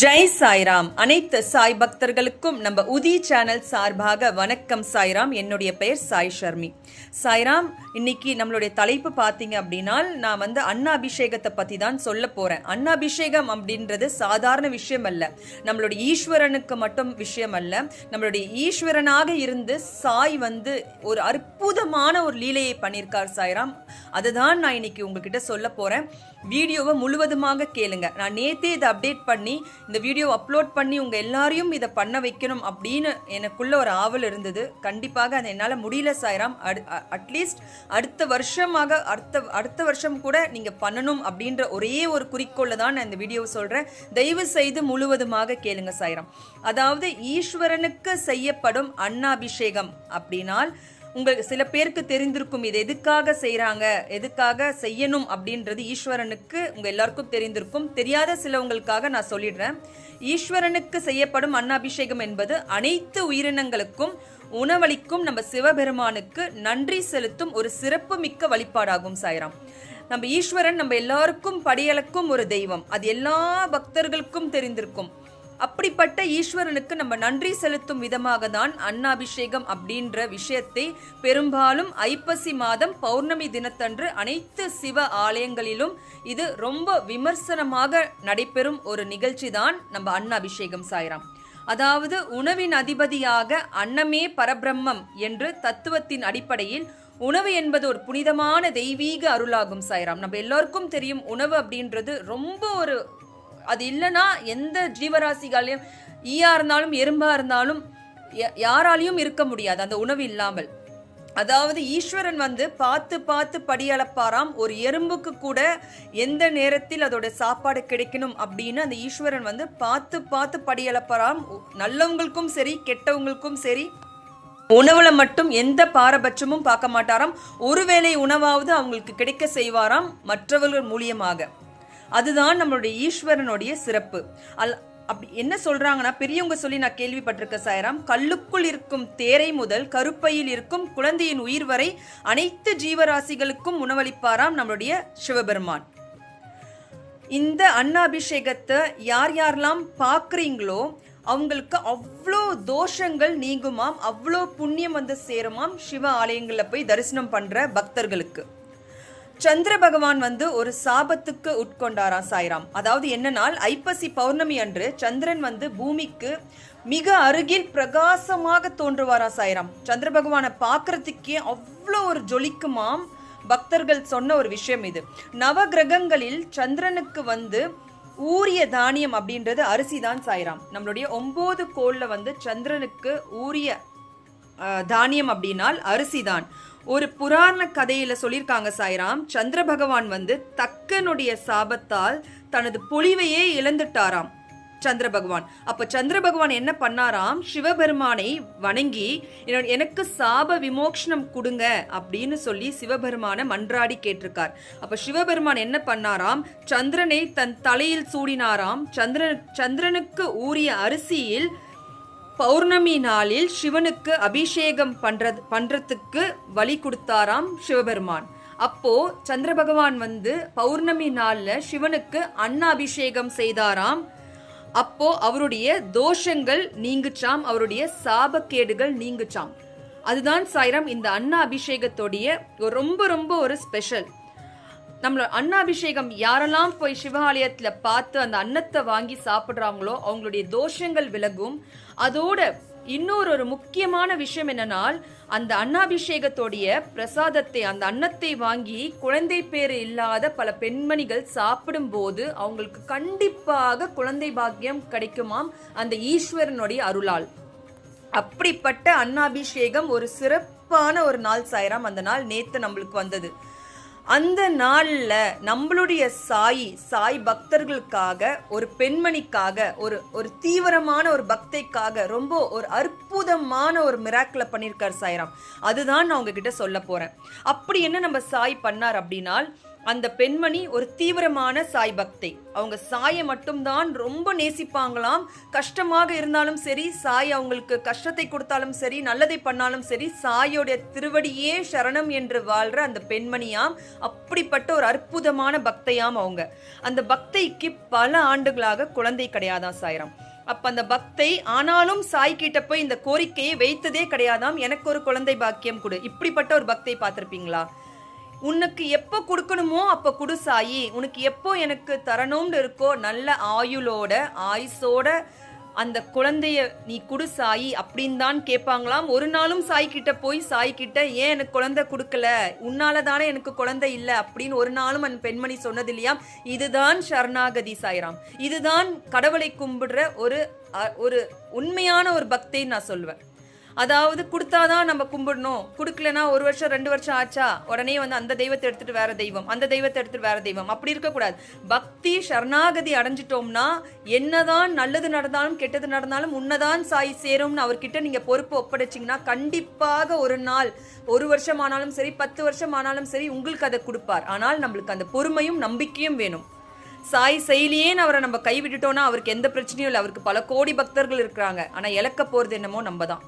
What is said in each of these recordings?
ஜெய் சாய்ராம். அனைத்து சாய் பக்தர்களுக்கும் நம்ம உதி சேனல் சார்பாக வணக்கம் சாய்ராம். என்னுடைய பெயர் சாய் ஷர்மி. சாய்ராம் இன்னைக்கு நம்மளுடைய தலைப்பு பார்த்தீங்க அப்படின்னா நான் வந்து அன்னாபிஷேகத்தை பற்றி தான் சொல்ல போகிறேன் அன்னாபிஷேகம் அப்படின்றது சாதாரண விஷயம் அல்ல நம்மளுடைய ஈஸ்வரனுக்கு மட்டும் விஷயம் அல்ல நம்மளுடைய ஈஸ்வரனாக இருந்து சாய் வந்து ஒரு அற்புதமான ஒரு லீலையை பண்ணியிருக்கார் சாய்ராம். அதுதான் நான் இன்னைக்கு உங்ககிட்ட சொல்ல போகிறேன் வீடியோவை முழுவதுமாக கேளுங்க. நான் நேத்தே இதை அப்டேட் பண்ணி இந்த வீடியோ அப்லோட் பண்ணி உங்க எல்லாரையும் இதை பண்ண வைக்கணும் அப்படின்னு எனக்குள்ள ஒரு ஆவல் இருந்தது. கண்டிப்பாக அதை என்னால் முடியல சாய்ராம். அட்லீஸ்ட் அடுத்த வருஷமாக அடுத்த அடுத்த வருஷம் கூட நீங்க பண்ணணும் அப்படின்ற ஒரே ஒரு குறிக்கோளில் தான் நான் இந்த வீடியோ சொல்றேன். தயவு செய்து முழுவதுமாக கேளுங்க சாய்ராம். அதாவது ஈஸ்வரனுக்கு செய்யப்படும் அன்னாபிஷேகம் அப்படின்னால் உங்களுக்கு சில பேருக்கு தெரிந்திருக்கும் இது எதுக்காக செய்கிறாங்க எதுக்காக செய்யணும் அப்படின்றது ஈஸ்வரனுக்கு உங்கள் எல்லாருக்கும் தெரிந்திருக்கும். தெரியாத சிலவங்களுக்காக நான் சொல்லிடுறேன். ஈஸ்வரனுக்கு செய்யப்படும் அன்னாபிஷேகம் என்பது அனைத்து உயிரினங்களுக்கும் உணவளிக்கும் நம்ம சிவபெருமானுக்கு நன்றி செலுத்தும் ஒரு சிறப்பு மிக்க வழிபாடாகும் சாய்ராம். நம்ம ஈஸ்வரன் நம்ம எல்லாருக்கும் படியளக்கும் ஒரு தெய்வம். அது எல்லா பக்தர்களுக்கும் தெரிந்திருக்கும். அப்படிப்பட்ட ஈஸ்வரனுக்கு நம்ம நன்றி செலுத்தும் விதமாக தான் அன்னாபிஷேகம் அப்படின்ற விஷயத்தை பெரும்பாலும் ஐப்பசி மாதம் பௌர்ணமி தினத்தன்று அனைத்து சிவ ஆலயங்களிலும் இது ரொம்ப விமர்சனமாக நடைபெறும் ஒரு நிகழ்ச்சி தான் நம்ம அன்னாபிஷேகம் சாய்ராம். அதாவது உணவின் அதிபதியாக அன்னமே பரபிரம்மம் என்று தத்துவத்தின் அடிப்படையில் உணவு என்பது ஒரு புனிதமான தெய்வீக அருளாகும் சாய்ராம். நம்ம எல்லோருக்கும் தெரியும் உணவு அப்படின்றது ரொம்ப ஒரு அது இல்லைன்னா எந்த ஜீவராசிகளையும் ஈயா இருந்தாலும் எறும்பா இருந்தாலும் யாராலையும் இருக்க முடியாது அந்த உணவு இல்லாமல். அதாவது ஈஸ்வரன் வந்து பார்த்து பார்த்து படியளப்பாராம். ஒரு எறும்புக்கு கூட எந்த நேரத்தில் அதோட சாப்பாடு கிடைக்கணும் அப்படின்னு அந்த ஈஸ்வரன் வந்து பார்த்து பார்த்து படியளப்பாராம். நல்லவங்களுக்கும் சரி கெட்டவங்களுக்கும் சரி உணவுல மட்டும் எந்த பாரபட்சமும் பார்க்க மாட்டாராம். ஒருவேளை உணவாவது அவங்களுக்கு கிடைக்க செய்வாராம் மற்றவர்கள் மூலியமாக. அதுதான் நம்மளுடைய ஈஸ்வரனுடைய சிறப்பு. அல் அப்படி என்ன சொல்றாங்கன்னா பெரியவங்க சொல்லி நான் கேள்விப்பட்டிருக்க சாயராம். கல்லுக்குள் இருக்கும் தேரை முதல் கருப்பையில் இருக்கும் குழந்தையின் உயிர் வரை அனைத்து ஜீவராசிகளுக்கும் உணவளிப்பாராம் நம்மளுடைய சிவபெருமான். இந்த அன்னாபிஷேகத்தை யார் யாரெல்லாம் பார்க்குறீங்களோ அவங்களுக்கு அவ்வளோ தோஷங்கள் நீங்குமாம் அவ்வளோ புண்ணியம் வந்து சேருமாம். சிவ ஆலயங்களில் போய் தரிசனம் பண்ணுற பக்தர்களுக்கு. சந்திர பகவான் வந்து ஒரு சாபத்துக்கு உட்கொண்டாராம் சாய்ராம். அதாவது என்ன ஐப்பசி பௌர்ணமி அன்று சந்திரன் வந்து பூமிக்கு மிக அருகில் பிரகாசமாக தோன்றுவாராம் சாய்ராம். சந்திர பகவானை பார்க்கறதுக்கே அவ்வளோ ஒரு ஜொலிக்குமாம். பக்தர்கள் சொன்ன ஒரு விஷயம் இது. நவ கிரகங்களில் சந்திரனுக்கு வந்து ஊரிய தானியம் அப்படின்றது அரிசி தான் சாய்ராம். நம்மளுடைய ஒம்பது கோளில் வந்து சந்திரனுக்கு ஊரிய தானியம் அப்படின்னால் அரிசி தான் ஒரு புராண கதையில் சொல்லியிருக்காங்க சாய்ராம் சந்திர பகவான் வந்து தக்கனுடைய சாபத்தால் தனது பொலிவையே இழந்துட்டாராம் சந்திர பகவான். அப்ப சந்திர பகவான் என்ன பண்ணாராம்? சிவபெருமானை வணங்கி "என்னோட- எனக்கு சாப விமோக்ஷனம் கொடுங்க அப்படின்னு சொல்லி சிவபெருமான மன்றாடி கேட்டிருக்கார். அப்ப சிவபெருமான் என்ன பண்ணாராம்? சந்திரனை தன் தலையில் சூடினாராம். சந்திரன் சந்திரனுக்கு ஊறிய அரிசியில் பௌர்ணமி நாளில் சிவனுக்கு அபிஷேகம் பண்றது பண்றதுக்கு வழி கொடுத்தாராம் சிவபெருமான். அப்போ சந்திர பகவான் வந்து பௌர்ணமி நாளில் சிவனுக்கு அன்ன அபிஷேகம் செய்தாராம். அப்போ அவருடைய தோஷங்கள் நீங்குச்சாம் அவருடைய சாபக்கேடுகள் நீங்குச்சாம். அதுதான் சாய்ராம் இந்த அன்ன அபிஷேகத்தோடைய ரொம்ப ரொம்ப ஒரு ஸ்பெஷல். நம்மளோட அன்னாபிஷேகம் யாரெல்லாம் போய் சிவாலயத்தில் பார்த்து அந்த அன்னத்தை வாங்கி சாப்பிட்றாங்களோ அவங்களுடைய தோஷங்கள் விலகும். அதோட இன்னொரு ஒரு முக்கியமான விஷயம் என்னன்னால் அந்த அன்னாபிஷேகத்தோடைய பிரசாதத்தை அந்த அன்னத்தை வாங்கி குழந்தை பேர் இல்லாத பல பெண்மணிகள் சாப்பிடும்போது அவங்களுக்கு கண்டிப்பாக குழந்தை பாக்கியம் கிடைக்குமாம் அந்த ஈஸ்வரனுடைய அருளால். அப்படிப்பட்ட அன்னாபிஷேகம் ஒரு சிறப்பான ஒரு நாள் சாயிராம் அந்த நாள் நேத்து நம்மளுக்கு வந்தது. அந்த நாளில் நம்மளுடைய சாய் சாய் பக்தர்களுக்காக ஒரு பெண்மணிக்காக ஒரு ஒரு தீவிரமான ஒரு பக்தைக்காக ரொம்ப ஒரு அற்புதமான ஒரு மிராக்கில் பண்ணியிருக்கார் சாய்ராம். அதுதான் நான் உங்ககிட்ட சொல்ல போறேன். அப்படி என்ன நம்ம சாய் பண்ணார் அப்படின்னா அந்த பெண்மணி ஒரு தீவிரமான சாய் பக்தை. அவங்க சாயை மட்டும்தான் ரொம்ப நேசிப்பாங்களாம். கஷ்டமாக இருந்தாலும் சரி சாய் அவங்களுக்கு கஷ்டத்தை கொடுத்தாலும் சரி நல்லதை பண்ணாலும் சரி சாயோடைய திருவடியே சரணம் என்று வாழ்ற அந்த பெண்மணியாம் அப்படிப்பட்ட ஒரு அற்புதமான பக்தையாம் அவங்க. அந்த பக்தைக்கு பல ஆண்டுகளாக குழந்தை கிடையாதான் சாய்ராம். அப்ப அந்த பக்தை ஆனாலும் சாய் கிட்ட போய் இந்த கோரிக்கையை வைத்ததே கிடையாதாம். எனக்கு ஒரு குழந்தை பாக்கியம் கொடு. இப்படிப்பட்ட ஒரு பக்தை பார்த்திருப்பீங்களா? உனக்கு எப்போ கொடுக்கணுமோ அப்போ கொடு சாயி. உனக்கு எப்போ எனக்கு தரணும்னு இருக்கோ நல்ல ஆயுளோட ஆயுசோட அந்த குழந்தைய நீ குடு சாயி அப்படின்னு தான் கேட்பாங்களாம் ஒரு நாளும் சாய் கிட்ட போய் சாய் கிட்ட ஏன் எனக்கு குழந்தை கொடுக்கல? உன்னால தானே எனக்கு குழந்தை இல்லை அப்படின்னு ஒரு நாளும் அந்த பெண்மணி சொன்னது இல்லையாம் இதுதான் சரணாகதி சாய்ராம். இதுதான் கடவுளை கும்பிடுற ஒரு ஒரு உண்மையான ஒரு பக்தின்னு நான் சொல்வேன். அதாவது கொடுத்தாதான் நம்ம கும்பிடணும். கொடுக்கலனா ஒரு வருஷம் ரெண்டு வருஷம் ஆச்சா? உடனே வந்து அந்த தெய்வத்தை எடுத்துட்டு வேற தெய்வம் அந்த தெய்வத்தை எடுத்துட்டு வேற தெய்வம். அப்படி இருக்கக்கூடாது. பக்தி சரணாகதி அடைஞ்சிட்டோம்னா என்னதான் நல்லது நடந்தாலும் கெட்டது நடந்தாலும் உன்னதான் சாய் சேரும்னு அவர்கிட்ட நீங்க பொறுப்பு ஒப்படைச்சிங்கன்னா கண்டிப்பாக ஒரு நாள் ஒரு வருஷம் ஆனாலும் சரி பத்து வருஷம் ஆனாலும் சரி உங்களுக்கு அதை கொடுப்பார். ஆனால் நம்மளுக்கு அந்த பொறுமையும் நம்பிக்கையும் வேணும். சாய் செயலியே அவரை நம்ம கைவிட்டுட்டோம்னா அவருக்கு எந்த பிரச்சனையும் இல்லை. அவருக்கு பல கோடி பக்தர்கள் இருக்கிறாங்க. ஆனால் இழக்க போகிறது என்னமோ நம்ம தான்.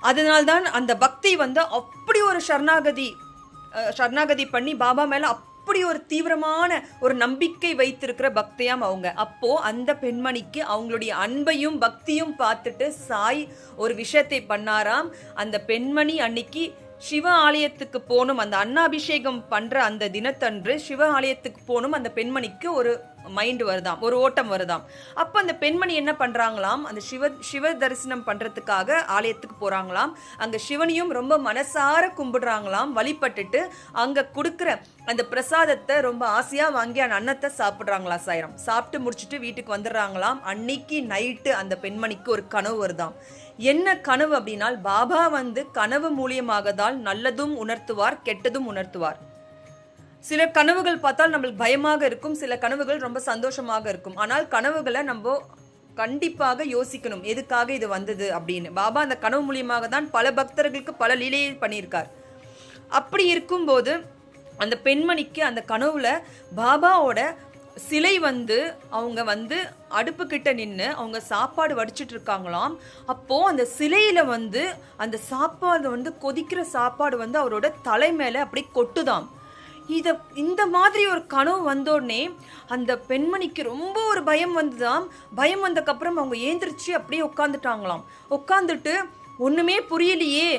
அதனால்தான் அந்த பக்தி வந்து அப்படி ஒரு சரணாகதி சரணாகதி பண்ணி பாபா மேலே அப்படி ஒரு தீவிரமான ஒரு நம்பிக்கை வைத்திருக்கிற பக்தியாம் அவங்க. அப்போ அந்த பெண்மணிக்கு அவங்களுடைய அன்பையும் பக்தியும் பார்த்துட்டு சாய் ஒரு விஷயத்தை பண்ணாராம். அந்த பெண்மணி அன்னைக்கு சிவ ஆலயத்துக்கு போகணும் அந்த அன்னாபிஷேகம் பண்ற அந்த தினத்தன்று சிவ ஆலயத்துக்கு போகணும் அந்த பெண்மணிக்கு ஒரு மைண்ட் வருதாம் ஒரு ஓட்டம் வருதாம். அப்போ அந்த பெண்மணி என்ன பண்ணுறாங்களாம் அந்த சிவ சிவ தரிசனம் பண்ணுறதுக்காக ஆலயத்துக்கு போகிறாங்களாம் அங்கே சிவனையும் ரொம்ப மனசார கும்பிடுறாங்களாம். வழிபட்டுட்டு அங்கே கொடுக்குற அந்த பிரசாதத்தை ரொம்ப ஆசையாக வாங்கி அந்த அன்னத்தை சாப்பிட்றாங்களா சாயிரம். சாப்பிட்டு முடிச்சுட்டு வீட்டுக்கு வந்துடுறாங்களாம். அன்னைக்கு நைட்டு அந்த பெண்மணிக்கு ஒரு கனவு வருதாம். என்ன கனவு அப்படின்னால் பாபா வந்து கனவு மூலியமாக தான் நல்லதும் உணர்த்துவார் கெட்டதும் உணர்த்துவார். சில கனவுகள் பார்த்தால் நம்மளுக்கு பயமாக இருக்கும் சில கனவுகள் ரொம்ப சந்தோஷமாக இருக்கும். ஆனால் கனவுகளை நம்ம கண்டிப்பாக யோசிக்கணும். எதுக்காக இது வந்தது அப்படின்னு. பாபா அந்த கனவு மூலியமாக தான் பல பக்தர்களுக்கு பல லீலையை பண்ணியிருக்கார். அப்படி இருக்கும்போது அந்த பெண்மணிக்கு அந்த கனவுல பாபாவோட சிலை வந்து அவங்க வந்து அடுப்பு கிட்ட நின்று அவங்க சாப்பாடு வடிச்சிட்டு இருக்காங்களாம் அப்போ அந்த சிலையில வந்து அந்த சாப்பாடு வந்து கொதிக்கிற சாப்பாடு வந்து அவரோட தலை மேல அப்படி கொட்டுதாம். இதை இந்த மாதிரி ஒரு கனவு வந்தோடனே அந்த பெண்மணிக்கு ரொம்ப ஒரு பயம் வந்துதான் பயம் வந்தக்கப்புறம் அவங்க ஏந்திரிச்சு அப்படியே உட்காந்துட்டாங்களாம் உட்காந்துட்டு ஒன்றுமே புரியலையே.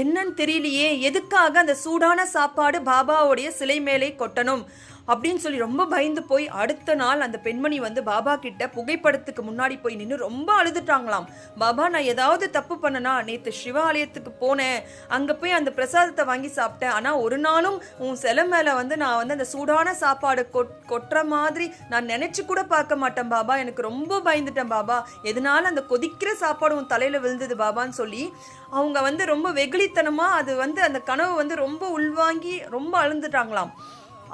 என்னன்னு தெரியலையே. எதுக்காக அந்த சூடான சாப்பாடு பாபாவுடைய சிலை மேலே கொட்டணும்? அப்படின்னு சொல்லி ரொம்ப பயந்து போய் அடுத்த நாள் அந்த பெண்மணி வந்து பாபா கிட்ட புகைப்படத்துக்கு முன்னாடி போய் நின்று ரொம்ப அழுதுட்டாங்களாம். பாபா நான் ஏதாவது தப்பு பண்ணனா? நேத்து சிவாலயத்துக்கு போனேன். அங்க போய் அந்த பிரசாதத்தை வாங்கி சாப்பிட்டேன். ஆனா ஒரு நாளும் உன் சிலை மேல வந்து நான் வந்து அந்த சூடான சாப்பாடு கொட் கொட்டுற மாதிரி நான் நினைச்சு கூட பார்க்க மாட்டேன் பாபா. எனக்கு ரொம்ப பயந்துட்டேன் பாபா. எதனால அந்த கொதிக்கிற சாப்பாடு உன் தலையில விழுந்தது பாபான்னு சொல்லி அவங்க வந்து ரொம்ப வெகுளித்தனமா அது வந்து அந்த கனவு வந்து ரொம்ப உள்வாங்கி ரொம்ப அழுந்துட்டாங்களாம்.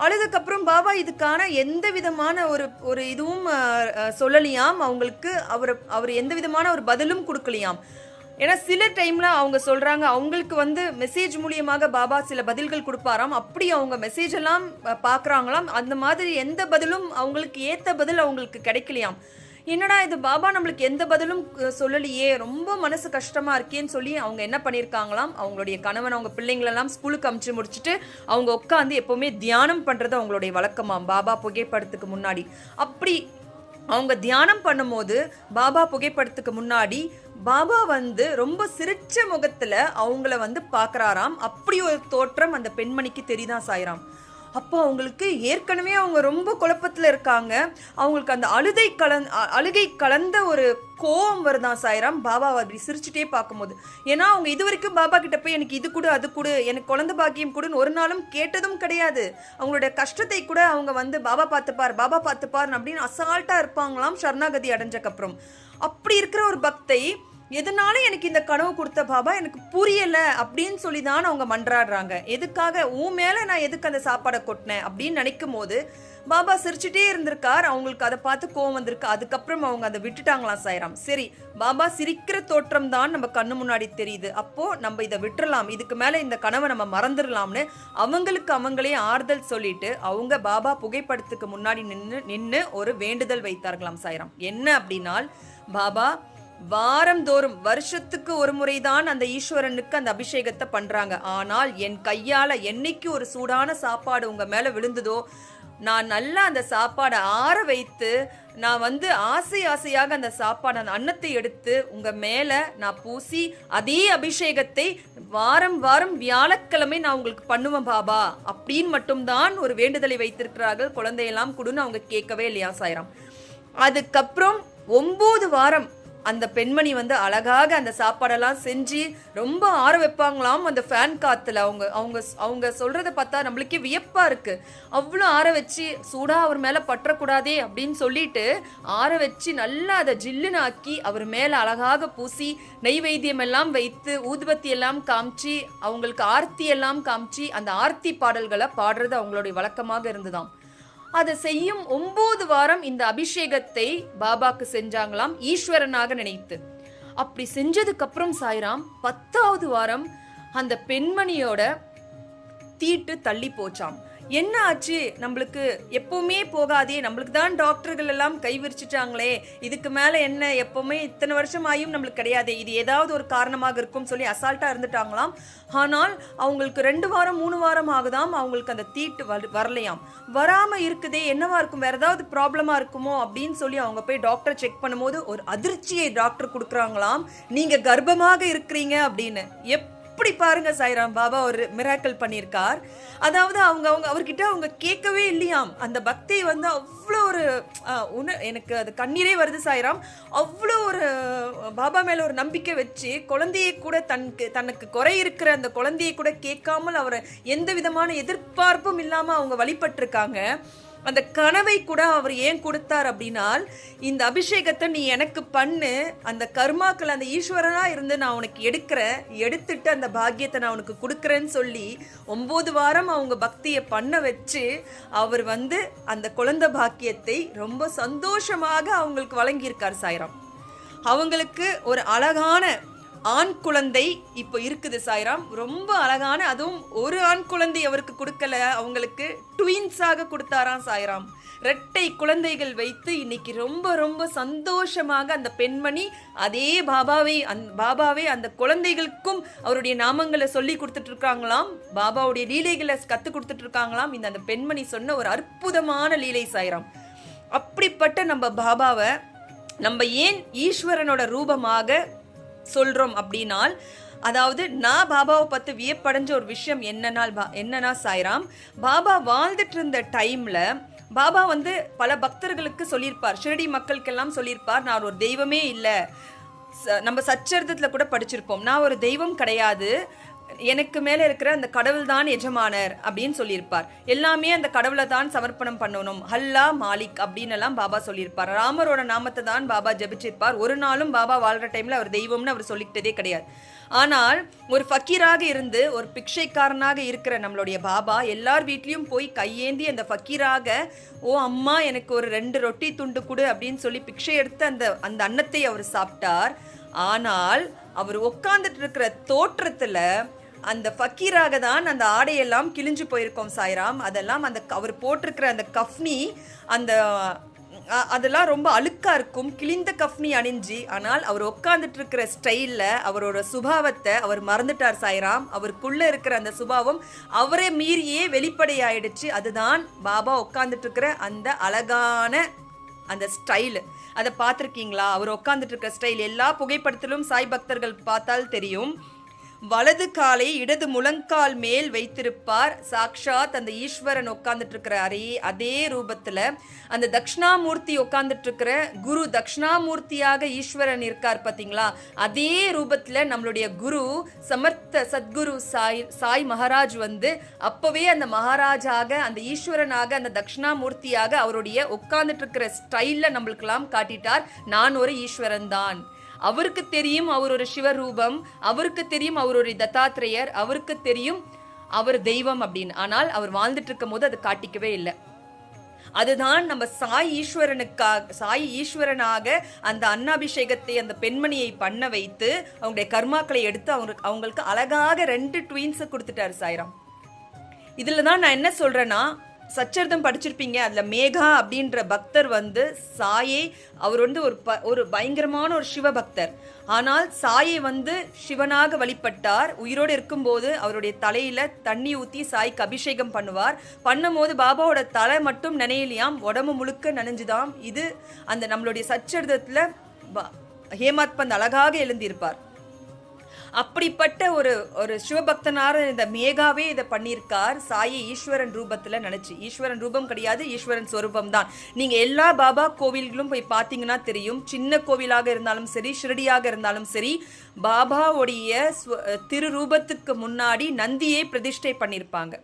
அழுதுக்கப்புறம் பாபா இதுக்கான எந்த விதமான ஒரு ஒரு இதுவும் சொல்லலையாம் சொல்லலியாம். அவங்களுக்கு அவர் அவர் எந்த விதமான ஒரு பதிலும் கொடுக்கலையாம். ஏன்னா சில டைம்ல அவங்க சொல்றாங்க அவங்களுக்கு வந்து மெசேஜ் மூலியமாக பாபா சில பதில்கள் கொடுப்பாராம். அப்படி அவங்க மெசேஜ் எல்லாம் பார்க்குறாங்களாம். அந்த மாதிரி எந்த பதிலும் அவங்களுக்கு ஏற்ற பதில் அவங்களுக்கு கிடைக்கலையாம். என்னடா இது பாபா நம்மளுக்கு எந்த பதிலும் சொல்லலையே ரொம்ப மனசு கஷ்டமா இருக்கேன்னு சொல்லி அவங்க என்ன பண்ணியிருக்காங்களாம்? அவங்களுடைய கணவன் அவங்க பிள்ளைங்களெல்லாம் ஸ்கூலுக்கு அமுச்சு முடிச்சுட்டு அவங்க உட்காந்து எப்பவுமே தியானம் பண்றது அவங்களுடைய வழக்கமாம். பாபா புகைப்படத்துக்கு முன்னாடி. அப்படி அவங்க தியானம் பண்ணும்போது பாபா புகைப்படத்துக்கு முன்னாடி பாபா வந்து ரொம்ப சிரிச்ச முகத்துல அவங்கள வந்து பார்க்குறாராம். அப்படி ஒரு தோற்றம் அந்த பெண்மணிக்கு தெரியுதான் சாயிராம். அப்போ அவங்களுக்கு ஏற்கனவே அவங்க ரொம்ப குழப்பத்தில் இருக்காங்க. அவங்களுக்கு அந்த அழுதை கலந் அழுகை கலந்த ஒரு கோவம் வருதான் சாயிராம்? பாபா அப்படி சிரிச்சுட்டே பார்க்கும்போது. ஏன்னா அவங்க இது வரைக்கும் பாபா கிட்ட போய் எனக்கு இது கொடு அது கொடு எனக்கு குழந்தை பாக்கியம் கொடுன்னு ஒரு நாளும் கேட்டதும் கிடையாது. அவங்களுடைய கஷ்டத்தை கூட அவங்க வந்து பாபா பார்த்துப்பார் பாபா பார்த்துப்பார் அப்படின்னு அசால்ட்டாக இருப்பாங்களாம் சரணாகதி அடைஞ்சக்கப்புறம். அப்படி இருக்கிற ஒரு பக்தை எதனால எனக்கு இந்த கனவு கொடுத்த பாபா? எனக்கு புரியல அப்படின்னு சொல்லி தான் அவங்க மன்றாடுறாங்க. எதுக்காக? உன் மேல நான் எதுக்கு அந்த சாப்பாடை கொட்டினேன்? அப்படின்னு நினைக்கும் போது பாபா சிரிச்சுட்டே இருந்திருக்கார். அவங்களுக்கு அதை பார்த்து கோவம் வந்திருக்கு. அதுக்கப்புறம் அவங்க அதை விட்டுட்டாங்களாம் சாய்ராம். சரி பாபா சிரிக்கிற தோற்றம் தான் நம்ம கண்ணு முன்னாடி தெரியுது. அப்போ நம்ம இதை விட்டுறலாம். இதுக்கு மேல இந்த கனவை நம்ம மறந்துடலாம்னு அவங்களுக்கு அவங்களே ஆறுதல் சொல்லிட்டு அவங்க பாபா புகைப்படத்துக்கு முன்னாடி நின்று நின்று ஒரு வேண்டுதல் வைத்தார்களாம் சாய்ராம். என்ன அப்படின்னால் பாபா வாரந்தோறும் வருஷத்துக்கு ஒரு முறைதான் அந்த ஈஸ்வரனுக்கு அந்த அபிஷேகத்தை பண்றாங்க. ஆனால் என் கையால என்னைக்கு ஒரு சூடான சாப்பாடு உங்க மேல விழுந்ததோ நான் நல்லா அந்த சாப்பாடை ஆற வைத்து நான் வந்து ஆசை ஆசையாக அந்த சாப்பாடு அந்த அன்னத்தை எடுத்து உங்கள் மேலே நான் பூசி அதே அபிஷேகத்தை வாரம் வாரம் வியாழக்கிழமை நான் உங்களுக்கு பண்ணுவேன் பாபா. அப்படின்னு மட்டும்தான் ஒரு வேண்டுதலை வைத்திருக்கிறார்கள். குழந்தையெல்லாம் கொடுன்னு அவங்க கேட்கவே இல்லையா சாயிரம்? அதுக்கப்புறம் ஒம்பது வாரம் அந்த பெண்மணி வந்து அழகாக அந்த சாப்பாடெல்லாம் செஞ்சு ரொம்ப ஆற வைப்பாங்களாம் அந்த ஃபேன் காற்றுல அவங்க அவங்க அவங்க சொல்கிறத பார்த்தா நம்மளுக்கே வியப்பாக இருக்குது அவ்வளோ ஆற வச்சு சூடாக அவர் மேலே பற்றக்கூடாதே அப்படின்னு சொல்லிட்டு ஆற வச்சு நல்லா அதை ஜில்லுன்னு ஆக்கி அவர் மேலே அழகாக பூசி நெய்வேத்தியம் எல்லாம் வைத்து ஊதுபத்தி எல்லாம் காமிச்சு அவங்களுக்கு ஆர்த்தி எல்லாம் காமிச்சு அந்த ஆர்த்தி பாடல்களை பாடுறது அவங்களுடைய வழக்கமாக இருந்துதான் அதை செய்யும் ஒன்பது வாரம் இந்த அபிஷேகத்தை பாபாக்கு செஞ்சாங்களாம் ஈஸ்வரனாக நினைத்து. அப்படி செஞ்சதுக்கு அப்புறம் சாய்ராம் பத்தாவது வாரம் அந்த பெண்மணியோட தீட்டு தள்ளி போச்சாம். என்ன ஆச்சு? நம்மளுக்கு எப்பவுமே போகாதே நம்மளுக்கு தான் டாக்டர்கள் எல்லாம் கை விரிச்சிட்டாங்களே இதுக்கு மேல என்ன? எப்பவுமே இத்தனை வருஷம் ஆயும் நம்மளுக்கு கிடையாது. இது ஏதாவது ஒரு காரணமாக இருக்கும் சொல்லி அசால்ட்டா இருந்துட்டாங்களாம். ஆனால் அவங்களுக்கு ரெண்டு வாரம் மூணு வாரம் ஆகுதாம் அவங்களுக்கு அந்த தீட்டு வர- வரலையாம். வராம இருக்குதே என்னவா இருக்கும்? வேற ஏதாவது ப்ராப்ளமா இருக்குமோ? அப்படின்னு சொல்லி அவங்க போய் டாக்டர் செக் பண்ணும்போது ஒரு அதிர்ச்சியை டாக்டர் கொடுக்குறாங்களாம். நீங்க கர்ப்பமாக இருக்கிறீங்க அப்படின்னு. எப் எப்படி பாருங்க சாய்ராம் பாபா ஒரு மிராக்கல் பண்ணியிருக்கார். அதாவது அவங்க அவங்க அவர்கிட்ட அவங்க கேட்கவே இல்லையாம். அந்த பக்தி வந்து அவ்வளோ ஒரு உண எனக்கு அது கண்ணீரே வருது சாய்ராம். அவ்வளோ ஒரு பாபா மேலே ஒரு நம்பிக்கை வச்சு குழந்தையை கூட தனக்கு தனக்கு குறை இருக்கிற அந்த குழந்தையை கூட கேட்காமல் அவரை எந்த விதமான எதிர்பார்ப்பும் இல்லாமல் அவங்க வழிபட்டிருக்காங்க. அந்த கனவை கூட அவர் ஏன் கொடுத்தார் அப்படின்னால் இந்த அபிஷேகத்தை நீ எனக்கு பண்ணு அந்த கர்மாக்கள் அந்த ஈஸ்வரனாக இருந்து நான் உனக்கு எடுக்கிறேன் எடுத்துட்டு அந்த பாக்கியத்தை நான் உனக்கு கொடுக்குறேன்னு சொல்லி ஒம்பது வாரம் அவங்க பக்தியை பண்ண வச்சு அவர் வந்து அந்த குழந்தை பாக்கியத்தை ரொம்ப சந்தோஷமாக அவங்களுக்கு வழங்கியிருக்கார் சாய்ராம். அவங்களுக்கு ஒரு அழகான ஆண் குழந்தை இப்போ இருக்குது சாய்ராம். ரொம்ப அழகான அதுவும் ஒரு ஆண் குழந்தை அவருக்கு கொடுக்கல அவங்களுக்கு ட்வின்ஸாக கொடுத்தாராம் சாய்ராம். ரெட்டை குழந்தைகள் வைத்து இன்னைக்கு ரொம்ப ரொம்ப சந்தோஷமாக அந்த பெண்மணி அதே பாபாவை அந் பாபாவே அந்த குழந்தைகளுக்கும் அவருடைய நாமங்களை சொல்லி கொடுத்துட்டு இருக்காங்களாம் பாபாவுடைய லீலைகளை கற்றுக் கொடுத்துட்டு இருக்காங்களாம் இந்த அந்த பெண்மணி சொன்ன ஒரு அற்புதமான லீலை சாய்ராம். அப்படிப்பட்ட நம்ம பாபாவை நம்ம ஏன் ஈஸ்வரனோட ரூபமாக சொல்கிறோம் அப்படின்னால் அதாவது நான் பாபாவை பார்த்து வியப்படைஞ்ச ஒரு விஷயம் என்னன்னால் பா என்னன்னா சாய்ராம் பாபா வாழ்ந்துட்டு இருந்த டைமில் பாபா வந்து பல பக்தர்களுக்கு சொல்லியிருப்பார். ஷிரடி மக்களுக்கெல்லாம் சொல்லியிருப்பார் நான் ஒரு தெய்வமே இல்லை. ச- நம்ம சச்சரித்தத்தில் கூட படிச்சிருப்போம். நான் ஒரு தெய்வம் கிடையாது. எனக்கு மேலே இருக்கிற அந்த கடவுள் தான் எஜமானர் அப்படின்னு சொல்லியிருப்பார். எல்லாமே அந்த கடவுளை தான் சமர்ப்பணம் பண்ணணும். ஹல்லா மாலிக் அப்படின்னு எல்லாம் பாபா சொல்லியிருப்பார். ராமரோட நாமத்தை தான் பாபா ஜபிச்சிருப்பார். ஒரு நாளும் பாபா வாழ்ற டைம்ல அவர் தெய்வம்னு அவர் சொல்லிக்கிட்டதே கிடையாது. ஆனால் ஒரு ஃபக்கீராக இருந்து ஒரு பிக்ஷைக்காரனாக இருக்கிற நம்மளுடைய பாபா எல்லார் வீட்லேயும் போய் கையேந்தி அந்த ஃபக்கீராக ஓ அம்மா எனக்கு ஒரு ரெண்டு ரொட்டி துண்டு கொடு அப்படின்னு சொல்லி பிக்ஷை எடுத்து அந்த அந்த அன்னத்தை அவர் சாப்பிட்டார். ஆனால் அவர் உட்காந்துட்டு இருக்கிற தோற்றத்தில் அந்த ஃபக்கீராக தான் அந்த ஆடையெல்லாம் கிழிஞ்சு போயிருக்கோம் சாய்ராம். அதெல்லாம் அந்த அவர் போட்டிருக்கிற அந்த கஃப்னி அந்த அதெல்லாம் ரொம்ப அழுக்காக இருக்கும். கிழிந்த கஃப்னி அணிஞ்சு ஆனால் அவர் உட்காந்துட்டு இருக்கிற ஸ்டைலில் அவரோட சுபாவத்தை அவர் மறந்துட்டார் சாய்ராம். அவருக்குள்ளே இருக்கிற அந்த சுபாவம் அவரை மீறியே வெளிப்படையாயிடுச்சு. அதுதான் பாபா உட்காந்துட்டு இருக்கிற அந்த அழகான அந்த ஸ்டைல். அதை பார்த்துருக்கீங்களா? அவர் உட்காந்துட்டு இருக்கிற ஸ்டைல் எல்லா புகைப்படத்திலும் சாய் பக்தர்கள் பார்த்தால் தெரியும். வலது காலை இடது முழங்கால் மேல் வைத்திருப்பார். சாக்ஷாத் அந்த ஈஸ்வரன் உட்கார்ந்துட்டு இருக்கிறாரே அதே ரூபத்தில் அந்த தக்ஷணாமூர்த்தி உட்கார்ந்துட்டு இருக்கிற குரு தக்ஷணாமூர்த்தியாக ஈஸ்வரன் இருக்கார் பார்த்தீங்களா அதே ரூபத்தில் நம்மளுடைய குரு சமர்த்த சத்குரு சாய் சாய் மகாராஜ் வந்து அப்போவே அந்த மகாராஜாக அந்த ஈஸ்வரனாக அந்த தக்ஷணாமூர்த்தியாக அவருடைய உட்கார்ந்துட்டு இருக்கிற ஸ்டைலில் நம்மளுக்கெல்லாம் காட்டிட்டார். நான் ஒரு ஈஸ்வரன் தான் அவருக்கு தெரியும் அவர் ஒரு சிவரூபம் அவருக்கு தெரியும் அவர் ஒரு தத்தாத்திரேயர் அவருக்கு தெரியும் அவர் தெய்வம் அப்படின்னு. ஆனால் அவர் வாழ்ந்துட்டு இருக்கும் போது அது காட்டிக்கவே இல்லை. அதுதான் நம்ம சாய் ஈஸ்வரனுக்காக சாய் ஈஸ்வரனாக அந்த அன்னாபிஷேகத்தை அந்த பெண்மணியை பண்ண வைத்து அவங்களுடைய கர்மாக்களை எடுத்து அவங்க அவங்களுக்கு அழகாக ரெண்டு ட்வீன்ஸை கொடுத்துட்டாரு சாய்ராம். இதில் தான் நான் என்ன சொல்கிறேன்னா சச்சரிதம் படிச்சிருப்பீங்க. அதில் மேகா அப்படின்ற பக்தர் வந்து சாயை அவர் வந்து ஒரு ப ஒரு பயங்கரமான ஒரு சிவ பக்தர். ஆனால் சாயை வந்து சிவனாக வழிபட்டார். உயிரோடு இருக்கும்போது அவருடைய தலையில் தண்ணி ஊற்றி சாய்க்கு அபிஷேகம் பண்ணுவார். பண்ணும்போது பாபாவோட தலை மட்டும் நினையலையாம். உடம்பு முழுக்க நனைஞ்சுதாம். இது அந்த நம்மளுடைய சச்சரிதத்தில் ஹேமாத் பந்த் அழகாக எழுந்திருப்பார். அப்படிப்பட்ட ஒரு ஒரு சிவபக்தனார இந்த மேகாவே இதை பண்ணியிருக்கார். சாயை ஈஸ்வரன் ரூபத்தில் நினச்சி. ஈஸ்வரன் ரூபம் கிடையாது ஈஸ்வரன் ஸ்வரூபம் தான். நீங்கள் எல்லா பாபா கோவில்களும் போய் பார்த்தீங்கன்னா தெரியும். சின்ன கோவிலாக இருந்தாலும் சரி ஷிரடியாக இருந்தாலும் சரி பாபாவுடைய ஸ்வ- முன்னாடி நந்தியை பிரதிஷ்டை பண்ணியிருப்பாங்க.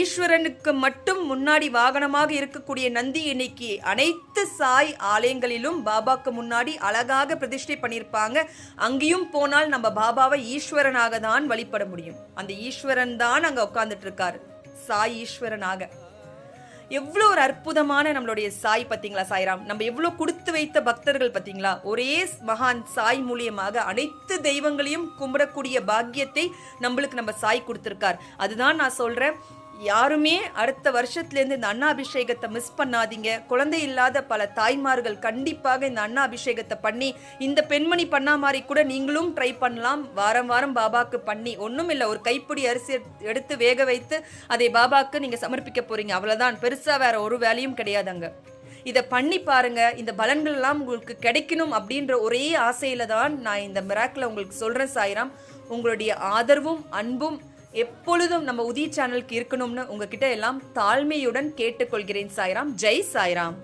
ஈஸ்வரனுக்கு மட்டும் முன்னாடி வாகனமாக இருக்கக்கூடிய நந்தி இன்னைக்கு அனைத்து சாய் ஆலயங்களிலும் பாபாக்கு முன்னாடி அழகாக பிரதிஷ்டை பண்ணியிருப்பாங்க. அங்கேயும் போனால் நம்ம பாபாவை ஈஸ்வரனாக தான் வழிபட முடியும். அந்த ஈஸ்வரன் தான் அங்கே உட்கார்ந்துட்டு இருக்காரு சாய் ஈஸ்வரனாக. எவ்வளோ ஒரு அற்புதமான நம்மளுடைய சாய் பார்த்தீங்களா சாய்ராம்? நம்ம எவ்வளோ கொடுத்து வைத்த பக்தர்கள் பார்த்தீங்களா? ஒரே மகான் சாய் மூலியமாக அனைத்து தெய்வங்களையும் கும்பிடக்கூடிய பாக்கியத்தை நம்மளுக்கு நம்ம சாய் கொடுத்துருக்கார். அதுதான் நான் சொல்கிறேன் யாருமே அடுத்த வருஷத்துலேருந்து இந்த அண்ணா அபிஷேகத்தை மிஸ் பண்ணாதீங்க. குழந்தை இல்லாத பல தாய்மார்கள் கண்டிப்பாக இந்த அண்ணா அபிஷேகத்தை பண்ணி இந்த பெண்மணி பண்ணா மாதிரி கூட நீங்களும் ட்ரை பண்ணலாம். வாரம் வாரம் பாபாக்கு பண்ணி ஒன்றும் இல்லை ஒரு கைப்பிடி அரிசி எடுத்து- வேக வைத்து அதை பாபாக்கு நீங்கள் சமர்ப்பிக்க போகிறீங்க அவ்வளோதான் பெருசாக வேற ஒரு வேலையும் கிடையாதுங்க இதை பண்ணி பாருங்க. இந்த பலன்கள்லாம் உங்களுக்கு கிடைக்கணும் அப்படின்ற ஒரே ஆசையில தான் நான் இந்த மிராக்கில் உங்களுக்கு சொல்கிறேன் சாய்ராம். உங்களுடைய ஆதரவும் அன்பும் எப்பொழுதும் நம்ம உதி சேனலுக்கு இருக்கணும்னு உங்ககிட்ட எல்லாம் தாழ்மையுடன் கேட்டுக்கொள்கிறேன் சாய்ராம். ஜெய் சாய்ராம்.